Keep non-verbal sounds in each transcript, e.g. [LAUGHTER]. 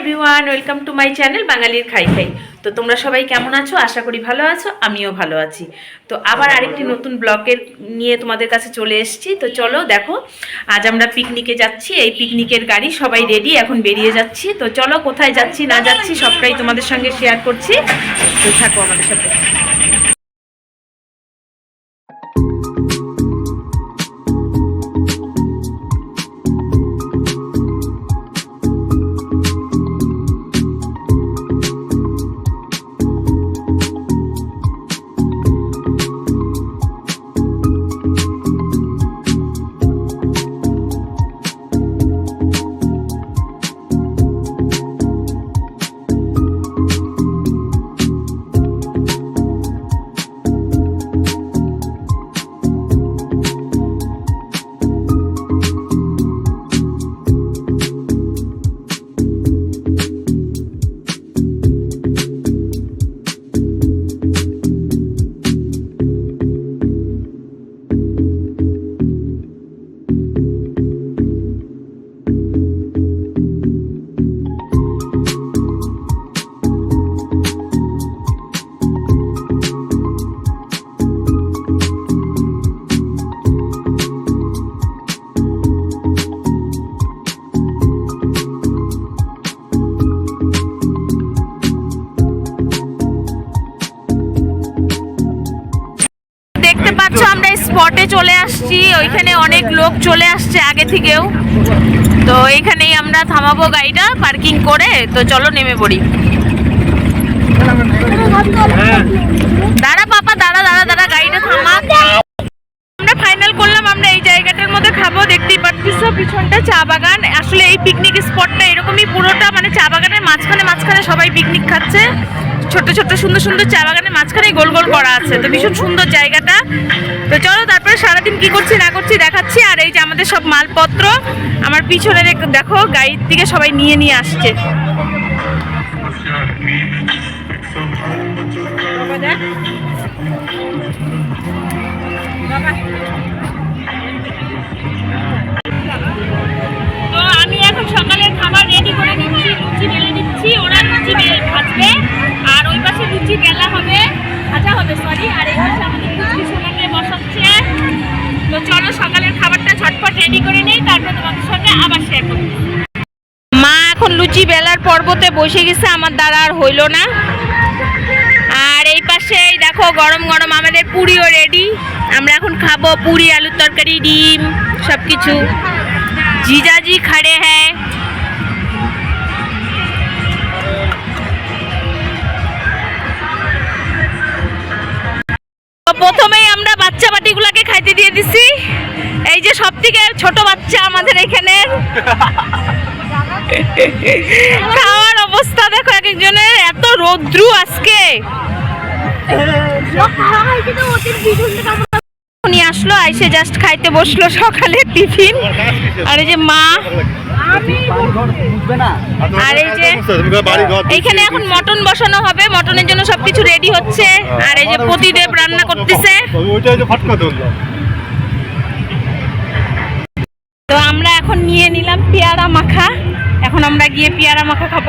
Everyone welcome to my channel বাঙালির খাই খাই তো তোমরা সবাই কেমন আছো? আশা করি ভালো আছো আমিও ভালো আছি। তো আবার আরেকটি নতুন ব্লকের নিয়ে তোমাদের কাছে চলে এসেছি। তো চলো দেখো আজ আমরা পিকনিকে যাচ্ছি এই পিকনিকের গাড়ি সবাই রেডি এখন বেরিয়ে যাচ্ছি। তো চলো কোথায় যাচ্ছি না যাচ্ছি সবটাই তোমাদের সঙ্গে শেয়ার করছি। তো থাকো আমাদের সাথে। চলে আসছি, ওইখানে অনেক লোক চলে আসছে আগে থেকেও। তো এখানেই আমরা থামাবো গাড়িটা পার্কিং করে, তো চলো নেমে পড়ি। দাঁড়া পাপা, দাঁড়া দাঁড়া দাঁড়া, গাড়িটা থামা। আমরা ফাইনাল করলাম, আমরা এই জায়গাটার মধ্যে খাব, দেখতেই পিছনটা চা বাগান। আসলে এই পিকনিক স্পটটা এরকমই পুরোটা মানে চা বাগানের মাঝখানে মাঝখানে সবাই পিকনিক খাচ্ছে। ছোট ছোট সুন্দর সুন্দর চা বাগানের মাঝখানে গোল গোল করা আছে। তো ভীষণ সুন্দর জায়গাটা। তো চলো, তারপরে সারাদিন কি করছি, না করছি দেখাচ্ছি। আর এই যে আমাদের সব মালপত্র, আমার পিছনে দেখো, গাড়ির দিকে সবাই নিয়ে নিয়ে আসছে। রেডি করে নেই, তারপর তোমাদের সঙ্গে আবার শেয়ার করব। মা এখন লুচি বেলার পর্বতে বসে গেছে, আমার দ্বারা আর হইল না। আর এই পাশে দেখো, গরম গরম আমাদের পুরিও রেডি আমরা এখন খাব পুরি, আলুর তরকারি, ডিম সব কিছু জিজাজি খাড়ে হ্যাঁ খাওয়ার অবস্থা দেখো এক একজনের এত রৌদ্রু আজকে। উনি আসলো, আইসে জাস্ট খাইতে বসল সকালে টিফিন। আর এই যে মা। আর এই যে এখন মটন বসানো হবে, মটনের জন্য সবকিছু রেডি হচ্ছে। আর এই যে প্রতিদেব রান্না করতেছে। নিলাম পেয়ারা মাখা। এখন আমরা গিয়ে পেয়ারা মাখা খাব।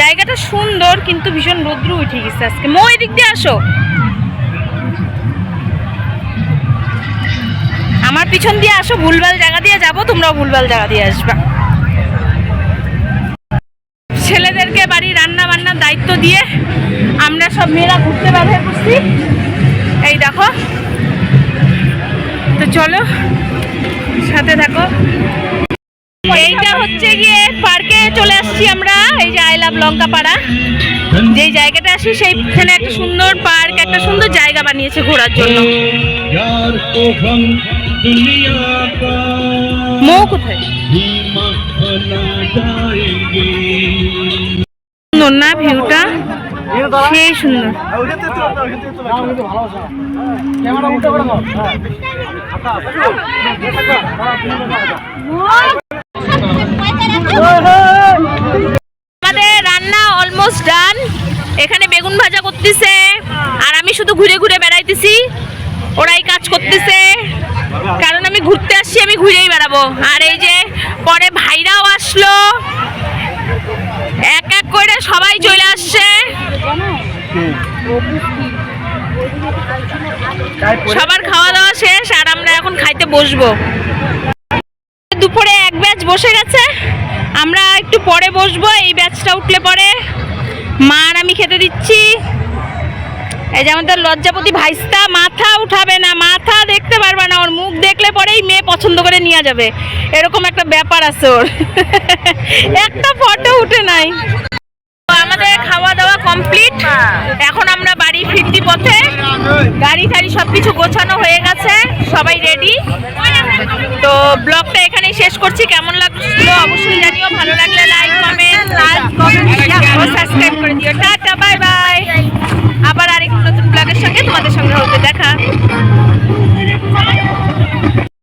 জায়গাটা সুন্দর, কিন্তু ভীষণ রৌদ্র উঠে গেছে আজকে। মই দিক দিয়ে আসো। আমার পিছন দিয়ে আসো, ভুলভাল জায়গা দিয়ে যাব, তোমরাও ভুলভাল জায়গা দিয়ে আসবা। ছেলেদেরকে বাড়ি রান্না বান্নার দায়িত্ব দিয়ে আমরা সব মেয়েরা ঘুরতে বার এই দেখো। তো চলো সাথে থাকো। এইটা হচ্ছে গিয়ে পার্কে চলে আসছি আমরা এই যে আই লাভ লঙ্কা পাড়া যে জায়গাটা আসি সেইখানে একটা সুন্দর পার্ক একটা সুন্দর জায়গা বানিয়েছে ঘোরার জন্য। না কোথায়? ভিউটা। রান্না অলমোস্ট ডান এখানে বেগুন ভাজা করতেছে, আর আমি শুধু ঘুরে ঘুরে বেড়াইতেছি। ওরাই কাজ করতেছে। কারণ আমি ঘুরতে আসছি, আমি ঘুরেই বেড়াবো। আর এই যে, পরে ভাইরাও আসলো। এক এক করে সবাই চলে সবার খাওয়া দাওয়া শেষ আর আমরা এখন খাইতে বসবো। দুপুরে এক ব্যাচ বসে গেছে। আমরা একটু পরে বসবো, এই ব্যাচটা উঠলে পরে। মা আর আমি খেতে দিচ্ছি। এই যে আমাদের লজ্জাপতি ভাইস্তা, মাথা উঠাবে না, মাথা দেখতে পারবে না। ওর মুখ দেখলে পরেই মেয়ে পছন্দ করে নিয়ে যাবে। এরকম একটা ব্যাপার আছে ওর। [LAUGHS] একটা ফটো উঠে নাই। আমাদের খাওয়া দাওয়া কমপ্লিট এখন আমরা বাড়ি ফিরতি পথে। গাড়ি টাড়ি সব কিছু গোছানো হয়ে গেছে, সবাই রেডি তো ব্লগটা এখানেই শেষ করছি। কেমন লাগল অবশ্যই জানিও, ভালো লাগলে লাইক কমেন্ট সাবস্ক্রাইব করে দিও। টাটা বাই বাই আবার আরেক নতুন ব্লগের সঙ্গে তোমাদের সঙ্গে হতে দেখা।